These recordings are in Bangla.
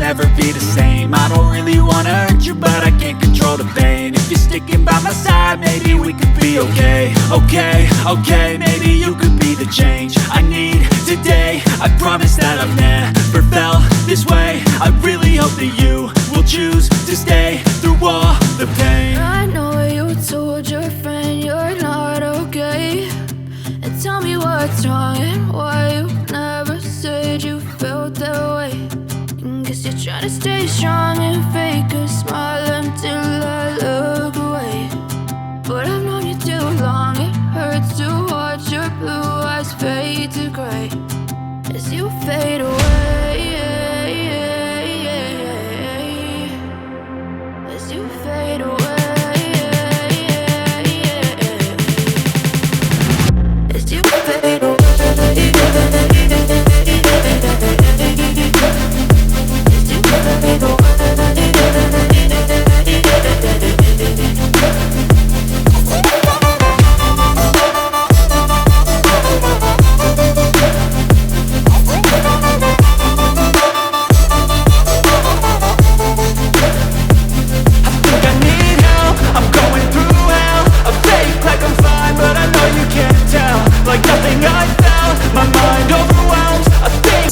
never be the same. I don't really wanna hurt you but I can't control the pain. If you're sticking by my side maybe we could be okay. Okay, okay, maybe you could be the change I need today. I promise that I've never felt this way. I really hope that you stay strong and fake a smile until I look away. But I've known you too long, it hurts to watch your blue eyes fade to gray as you fade away.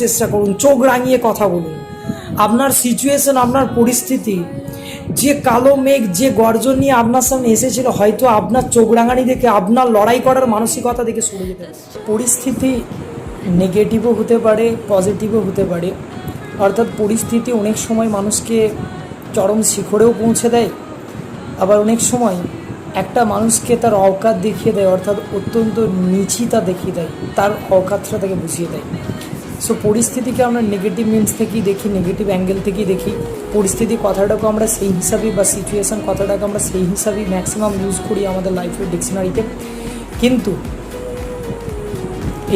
চেষ্টা করুন, চোখ রাঙিয়ে কথা বলুন। আপনার সিচুয়েশন আপনার পরিস্থিতি, যে কালো মেঘ, যে গর্জন নিয়ে আপনার সামনে এসেছিল, হয়তো আপনার চোখ রাঙানি দেখে আপনার লড়াই করার মানসিকতা দেখে সরে যেতে পরিস্থিতি নেগেটিভও হতে পারে পজিটিভও হতে পারে। অর্থাৎ পরিস্থিতি অনেক সময় মানুষকে চরম শিখরেও পৌঁছে দেয়। আবার অনেক সময় একটা মানুষকে তার অকাত দেখিয়ে দেয়, অর্থাৎ অত্যন্ত নিচিতা দেখিয়ে দেয়, তার অকাতটা তাকে বুঝিয়ে দেয়। সো পরিস্থিতিকে আমরা নেগেটিভ মিনস থেকেই দেখি নেগেটিভ অ্যাঙ্গেল থেকেই দেখি। পরিস্থিতি কথাটাকে আমরা সেই হিসাবেই বা সিচুয়েশান কথাটাকে আমরা সেই হিসাবেই ম্যাক্সিমাম ইউজ করি আমাদের লাইফের ডিকশনারিতে কিন্তু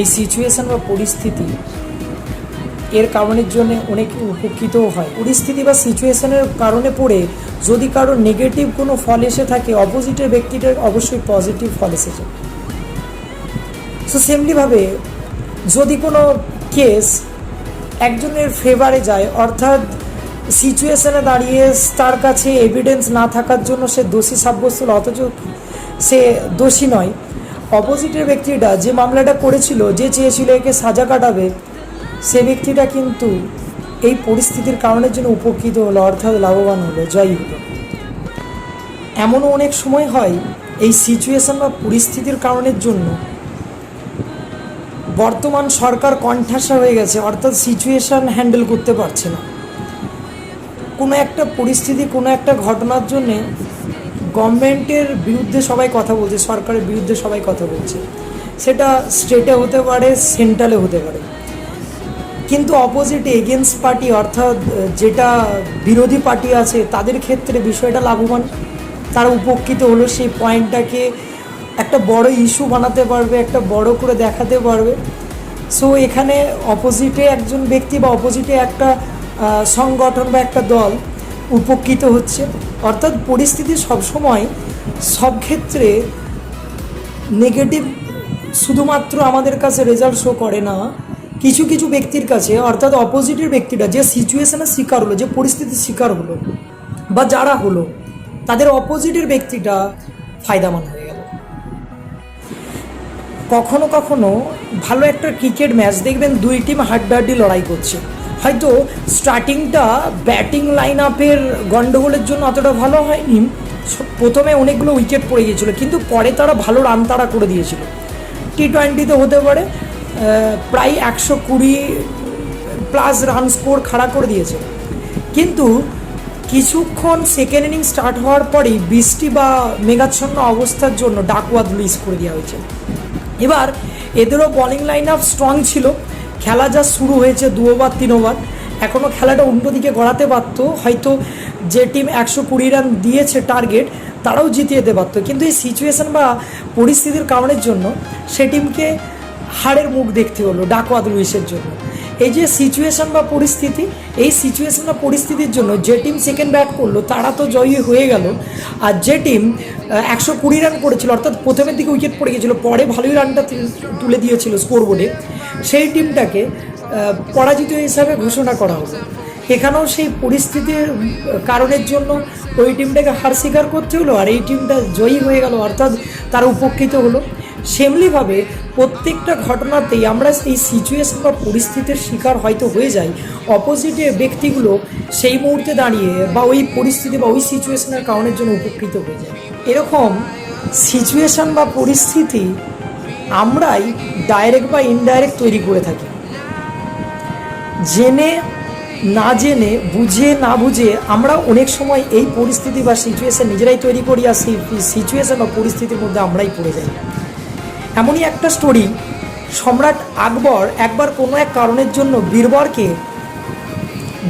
এই সিচুয়েশান বা পরিস্থিতি এর কারণের জন্য অনেক উপকৃতও হয়। পরিস্থিতি বা সিচুয়েশনের কারণে পড়ে যদি কারও নেগেটিভ কোনো ফল এসে থাকে অপোজিটের ব্যক্তিটার অবশ্যই পজিটিভ ফল এসেছে। সো সেমলিভাবে যদি কোনো কেস একজনের ফেভারে যায়। অর্থাৎ সিচুয়েশনে দাঁড়িয়ে তার কাছে এভিডেন্স না থাকার জন্য সে দোষী সাব্যস্ত হলো, অথচ সে দোষী নয়। অপোজিটের ব্যক্তিটা যে মামলাটা করেছিল, যে চেয়েছিল একে সাজা কাটাবে, সে ব্যক্তিটা কিন্তু এই পরিস্থিতির কারণের জন্য উপকৃত হলো, অর্থাৎ লাভবান হলো। জয়ী হলো এমনও অনেক সময় হয় এই সিচুয়েশন বা পরিস্থিতির কারণের জন্য বর্তমান সরকার কণ্ঠাসা হয়ে গেছে, অর্থাৎ সিচুয়েশন হ্যান্ডেল করতে পারছে না। কোনো একটা পরিস্থিতি, কোনো একটা ঘটনার জন্যে গভর্নমেন্টের বিরুদ্ধে সবাই কথা বলছে, সরকারের বিরুদ্ধে সবাই কথা বলছে। সেটা স্টেটে হতে পারে সেন্ট্রালে হতে পারে। কিন্তু অপোজিট এগেনস্ট পার্টি অর্থাৎ যেটা বিরোধী পার্টি আছে, তাদের ক্ষেত্রে বিষয়টা লাভবান। তারা উপকৃত হলো সেই পয়েন্টটাকে একটা বড় ইস্যু বানাতে পারবে, একটা বড় করে দেখাতে পারবে। সো এখানে অপোজিটে একজন ব্যক্তি বা অপোজিটে একটা সংগঠন বা একটা দল উপকৃত হচ্ছে। অর্থাৎ পরিস্থিতি সবসময় সব ক্ষেত্রে নেগেটিভ শুধুমাত্র আমাদের কাছে রেজাল্ট শো করে না, কিছু কিছু ব্যক্তির কাছে, অর্থাৎ অপোজিটের ব্যক্তিটা যে সিচুয়েশনের শিকার হলো, যে পরিস্থিতির শিকার হলো বা যারা হলো, তাদের অপোজিটের ব্যক্তিটা ফায়দামান হয়ে কখনো কখনো ভালো একটা ক্রিকেট ম্যাচ দেখবেন দুই টিম হাড্ডাহাড্ডি লড়াই করছে। হয়তো স্টার্টিংটা ব্যাটিং লাইন আপের গন্ডগোলের জন্য অতটা ভালো হয়নি। প্রথমে অনেকগুলো উইকেট পড়ে গিয়েছিল, কিন্তু পরে তারা ভালো রান তারা করে দিয়েছিল। টি টোয়েন্টিতে হতে পারে প্রায় একশো কুড়ি প্লাস রান স্কোর খাড়া করে দিয়েছে। কিন্তু কিছুক্ষণ সেকেন্ড ইনিং স্টার্ট হওয়ার পরেই বৃষ্টি বা মেঘাচ্ছন্ন অবস্থার জন্য ডাকওয়াদ লুইস করে দেওয়া হয়েছে। এবার এদেরও বলিং লাইন আপ স্ট্রং ছিল। খেলা যা শুরু হয়েছে দু ওভার তিন ওভার এখনও খেলাটা উল্টো দিকে গড়াতে পারত। হয়তো যে টিম একশো কুড়ি রান দিয়েছে টার্গেট তারাও জিতিয়ে যেতে পারতো। কিন্তু এই সিচুয়েশান বা পরিস্থিতির কারণের জন্য সে টিমকে হারের মুখ দেখতে হলো ডাকওয়াদ লুইসের জন্য। এই যে সিচুয়েশন বা পরিস্থিতি, এই সিচুয়েশন বা পরিস্থিতির জন্য যে টিম সেকেন্ড ব্যাট করল, তারা তো জয়ী হয়ে গেল। আর যে টিম একশো কুড়ি রান করেছিল, অর্থাৎ প্রথমের দিকে উইকেট পড়ে গিয়েছিল, পরে ভালোই রানটা তুল- দিয়েছিল স্কোর বোর্ডে সেই টিমটাকে পরাজিত হিসাবে ঘোষণা করা হলো। এখানেও সেই পরিস্থিতির কারণের জন্য ওই টিমটাকে হার স্বীকার করতে হলো, আর এই টিমটা জয়ী হয়ে গেল, অর্থাৎ তারা উপকৃত হলো। সেমলিভাবে প্রত্যেকটা ঘটনাতেই আমরা এই সিচুয়েশন বা পরিস্থিতির শিকার হয়তো হয়ে যাই। অপোজিটে ব্যক্তিগুলো সেই মুহূর্তে দাঁড়িয়ে বা ওই পরিস্থিতি বা ওই সিচুয়েশনের কারণের জন্য উপকৃত হয়ে যায়। এরকম সিচুয়েশন বা পরিস্থিতি আমরাই ডাইরেক্ট বা ইনডাইরেক্ট তৈরি করে থাকি। জেনে, না জেনে, বুঝে, না বুঝে আমরা অনেক সময় এই পরিস্থিতি বা সিচুয়েশন নিজেরাই তৈরি করি আর সেই সিচুয়েশন বা পরিস্থিতির মধ্যে আমরাই পড়ে যাই। এমনই একটা স্টোরি সম্রাট আকবর একবার কোনো এক কারণের জন্য বীরবরকে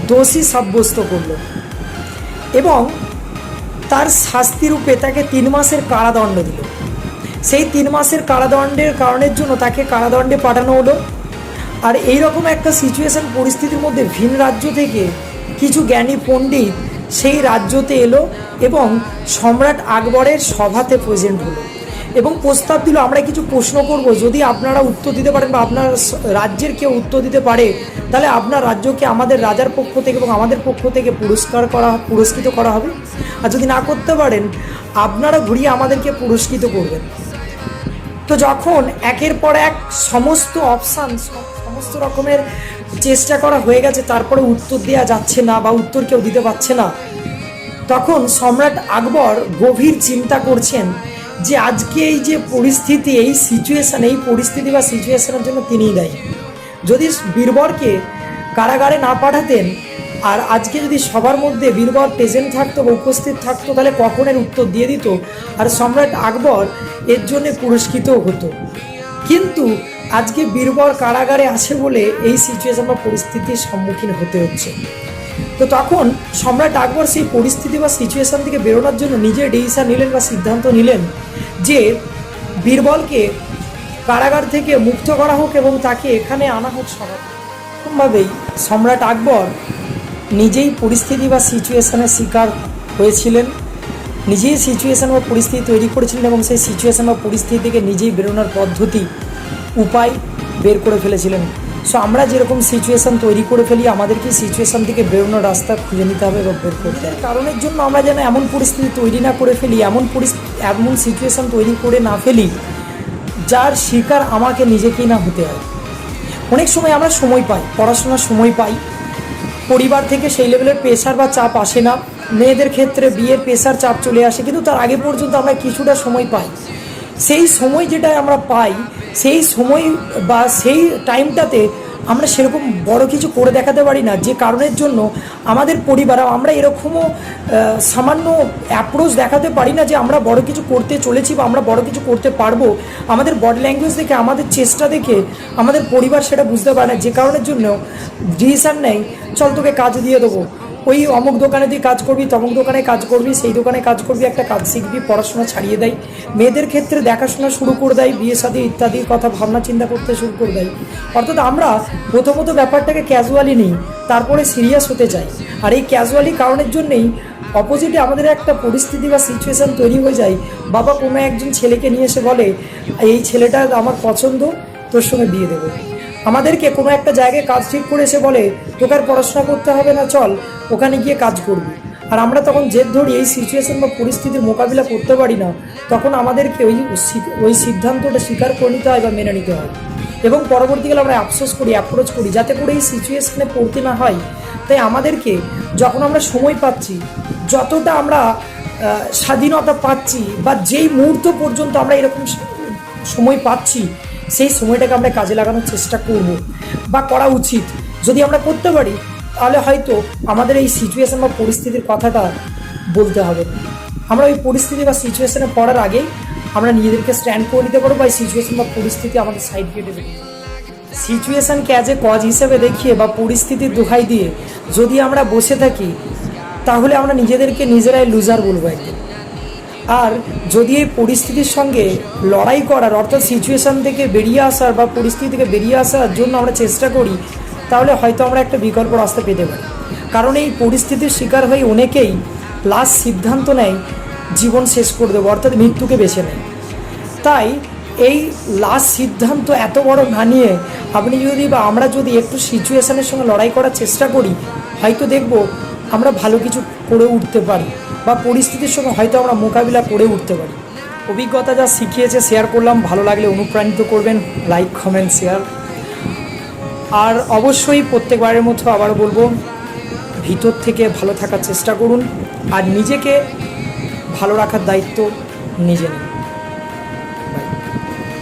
দোষী সাব্যস্ত করল এবং তার শাস্তিরূপে তাকে তিন মাসের কারাদণ্ড দিল। সেই তিন মাসের কারাদণ্ডের কারণের জন্য তাকে কারাদণ্ডে পাঠানো হলো। আর এই রকম একটা সিচুয়েশন পরিস্থিতির মধ্যে ভিন রাজ্য থেকে কিছু জ্ঞানী পণ্ডিত সেই রাজ্যতে এলো এবং সম্রাট আকবরের সভাতে প্রেজেন্ট হলো। এবং প্রস্তাব দিল, আমরা কিছু প্রশ্ন করব। যদি আপনারা উত্তর দিতে পারেন বা আপনার রাজ্যের কেউ উত্তর দিতে পারে, তাহলে আপনার রাজ্যকে আমাদের রাজার পক্ষ থেকে এবং আমাদের পক্ষ থেকে পুরস্কার করা, পুরস্কৃত করা হবে। আর যদি না করতে পারেন, আপনারা ঘুরিয়ে আমাদেরকে পুরস্কৃত করবেন। তো যখন একের পর এক সমস্ত অপশান সমস্ত রকমের চেষ্টা করা হয়ে গেছে, তারপরে উত্তর দেওয়া যাচ্ছে না বা উত্তর কেউ দিতে পারছে না, তখন সম্রাট আকবর গভীর চিন্তা করছেন যে আজকে এই যে পরিস্থিতি, এই সিচুয়েশান এই পরিস্থিতি বা সিচুয়েশনের জন্য তিনিই দায়ী। যদি বীরবরকে কারাগারে না পাঠাতেন, আর আজকে যদি সবার মধ্যে বীরবর প্রেজেন্ট থাকতো বা উপস্থিত থাকতো, তাহলে কখন এর উত্তর দিয়ে দিত? আর সম্রাট আকবর এর জন্য পুরস্কৃতও হতো। কিন্তু আজকে বীরবর কারাগারে আছে বলে এই সিচুয়েশন বা পরিস্থিতির সম্মুখীন হতে হচ্ছে। তো তখন সম্রাট আকবর সেই পরিস্থিতি বা সিচুয়েশন থেকে বেরোনোর জন্য নিজে ডিসিশন নিলেন বা সিদ্ধান্ত নিলেন যে বীরবলকে কারাগার থেকে মুক্ত করা হোক এবং তাকে এখানে আনা হোক সবার। সম্রাট আকবর নিজেই পরিস্থিতি বা সিচুয়েশানের শিকার হয়েছিলেন। নিজেই সিচুয়েশান বা পরিস্থিতি তৈরি করেছিলেন এবং সেই সিচুয়েশান বা পরিস্থিতি থেকে নিজেই বেরোনোর পদ্ধতি, উপায় বের করে ফেলেছিলেন। সো আমরা যেরকম সিচুয়েশান তৈরি করে ফেলি, আমাদেরকে সিচুয়েশান থেকে বেরোনোর রাস্তা খুঁজে নিতে হবে বা বের করতে হবে। কারণের জন্য আমরা যেন এমন পরিস্থিতি তৈরি না করে ফেলি, এমন পরিস্থিতি এমন সিচুয়েশন তৈরি করে না ফেলি, যার শিকার আমাকে নিজেকেই না হতে হয়। অনেক সময় আমরা সময় পাই, পড়াশোনার সময় পাই, পরিবার থেকে সেই লেভেলের প্রেশার বা চাপ আসে না। মেয়েদের ক্ষেত্রে বিয়ের প্রেশার চাপ চলে আসে, কিন্তু তার আগে পর্যন্ত আমরা কিছুটা সময় পাই। সেই সময় যেটা আমরা পাই, সেই সময় বা সেই টাইমটাতে আমরা সেরকম বড় কিছু করে দেখাতে পারি না। যে কারণের জন্য আমাদের পরিবার আমরা এরকমও সামান্য অ্যাপ্রোচ দেখাতে পারি না যে আমরা বড় কিছু করতে চলেছি বা আমরা বড় কিছু করতে পারব। আমাদের বডি ল্যাঙ্গুয়েজ দেখে, আমাদের চেষ্টা দেখে, আমাদের পরিবার সেটা বুঝতে পারে না। যে কারণের জন্য ডিসিশন নেয় চল তোকে কাজ দিয়ে দেবো। ওই অমুক দোকানে তুই কাজ করবি, তমুক দোকানে কাজ করবি, সেই দোকানে কাজ করবি, একটা কাজ শিখবি, পড়াশোনা ছাড়িয়ে দেয়। মেয়েদের ক্ষেত্রে দেখাশোনা শুরু করে দেয়, বিয়ে সাথে ইত্যাদির কথা ভাবনা চিন্তা করতে শুরু করে দেয়। অর্থাৎ আমরা প্রথমত ব্যাপারটাকে ক্যাজুয়ালি নিই, তারপরে সিরিয়াস হতে চাই। আর এই ক্যাজুয়ালি কারণের জন্যেই অপোজিটে আমাদের একটা পরিস্থিতি বা সিচুয়েশন তৈরি হয়ে যায়। বাবা কোনো একজন ছেলেকে নিয়ে এসে বলে, এই ছেলেটা আমার পছন্দ, তোর সঙ্গে বিয়ে দেবো। আমাদেরকে কোনো একটা জায়গায় কাজ ঠিক করে এসে বলে, তোকে আর পড়াশোনা করতে হবে না, চল, ওখানে গিয়ে কাজ করবি। আর আমরা তখন জেদ ধরি এই সিচুয়েশন বা পরিস্থিতির মোকাবিলা করতে পারি না, তখন আমাদেরকে ওই ওই সিদ্ধান্তটা স্বীকার করে নিতে হয় বা মেনে নিতে হয়। এবং পরবর্তীকালে আমরা আফসোস করি অ্যাপ্রোচ করি, যাতে করে এই সিচুয়েশনে পড়তে না হয়। তাই আমাদেরকে যখন আমরা সময় পাচ্ছি, যতটা আমরা স্বাধীনতা পাচ্ছি বা যেই মুহূর্ত পর্যন্ত আমরা এরকম সময় পাচ্ছি সেই সময়টাকে আমরা কাজে লাগানোর চেষ্টা করব বা করা উচিত। যদি আমরা করতে পারি, তাহলে হয়তো আমাদের এই সিচুয়েশন বা পরিস্থিতির কথাটা বলতে হবে। আমরা ওই পরিস্থিতি বা সিচুয়েশনে পড়ার আগেই আমরা নিজেদেরকে স্ট্যান্ড করে নিতে পারব বা এই সিচুয়েশন বা পরিস্থিতি আমাদের সাইড কেটে দেবে। সিচুয়েশনকে অ্যাজ এ কজ হিসেবে দেখিয়ে বা পরিস্থিতির দোহাই দিয়ে যদি আমরা বসে থাকি, তাহলে আমরা নিজেদেরকে নিজেরাই লুজার বলব একদিন আর যদি এই পরিস্থিতির সঙ্গে লড়াই করার, অর্থাৎ সিচুয়েশান থেকে বেরিয়ে আসার বা পরিস্থিতি থেকে বেরিয়ে আসার জন্য আমরা চেষ্টা করি, তাহলে হয়তো আমরা একটা বিকল্প রাস্তা পেতে পারি। কারণ এই পরিস্থিতির শিকার হয়ে অনেকেই লাস্ট সিদ্ধান্ত নেয়, জীবন শেষ করে দেবো, অর্থাৎ মৃত্যুকে বেছে নেয়। তাই এই লাস্ট সিদ্ধান্ত এত বড় না নিয়ে আপনি যদি বা আমরা যদি একটু সিচুয়েশানের সঙ্গে লড়াই করার চেষ্টা করি, হয়তো দেখব আমরা ভালো কিছু করে উঠতে পারি বা পরিস্থিতির সঙ্গে হয়তো আমরা মোকাবিলা করে উঠতে পারি। অভিজ্ঞতা যা শিখিয়েছে শেয়ার করলাম। ভালো লাগলে অনুপ্রাণিত করবেন। লাইক কমেন্ট শেয়ার আর অবশ্যই প্রত্যেকবারের মতো আবার বলব, ভিতর থেকে ভালো থাকার চেষ্টা করুন আর নিজেকে ভালো রাখার দায়িত্ব নিজে নিন।